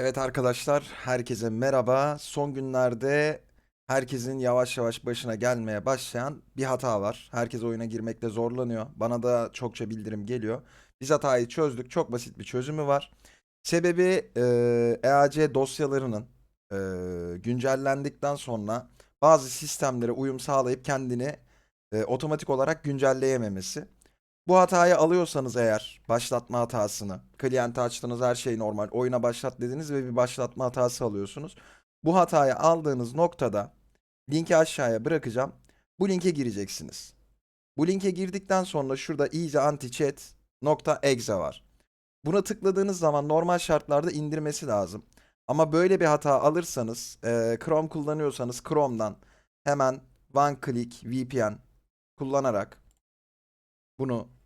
Evet arkadaşlar, herkese merhaba. Son günlerde herkesin yavaş yavaş başına gelmeye başlayan bir hata var. Herkes oyuna girmekte zorlanıyor. Bana da çokça bildirim geliyor. Biz hatayı çözdük. Çok basit bir çözümü var. Sebebi e, EAC dosyalarının e, güncellendikten sonra bazı sistemlere uyum sağlayıp kendini e, otomatik olarak güncelleyememesi. Bu hatayı alıyorsanız eğer başlatma hatasını, klienti açtınız her şey normal, oyuna başlat dediniz ve bir başlatma hatası alıyorsunuz. Bu hatayı aldığınız noktada linki aşağıya bırakacağım. Bu linke gireceksiniz. Bu linke girdikten sonra şurada iyice antichat.exe var. Buna tıkladığınız zaman normal şartlarda indirmesi lazım. Ama böyle bir hata alırsanız, e, Chrome kullanıyorsanız Chrome'dan hemen one click VPN kullanarak bunu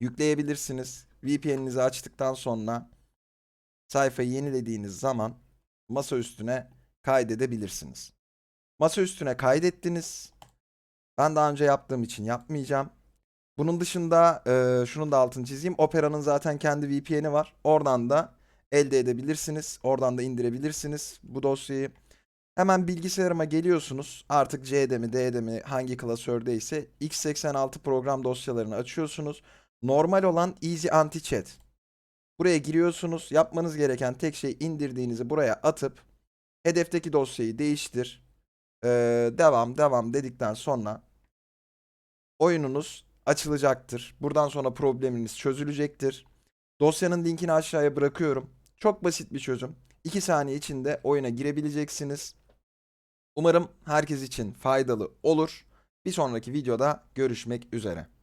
yükleyebilirsiniz. VPN'inizi açtıktan sonra sayfayı yenilediğiniz zaman masa üstüne kaydedebilirsiniz. Masa üstüne kaydettiniz. Ben daha önce yaptığım için yapmayacağım. Bunun dışında e, şunun da altını çizeyim. Opera'nın zaten kendi VPN'i var. Oradan da elde edebilirsiniz. Oradan da indirebilirsiniz bu dosyayı. Hemen bilgisayarıma geliyorsunuz. Artık C'de mi D'de mi hangi klasördeyse x86 program dosyalarını açıyorsunuz. Normal olan Easy Anti-Chat. Buraya giriyorsunuz. Yapmanız gereken tek şey indirdiğinizi buraya atıp hedefteki dosyayı değiştir. Ee, devam devam dedikten sonra oyununuz açılacaktır. Buradan sonra probleminiz çözülecektir. Dosyanın linkini aşağıya bırakıyorum. Çok basit bir çözüm. 2 saniye içinde oyuna girebileceksiniz. Umarım herkes için faydalı olur. Bir sonraki videoda görüşmek üzere.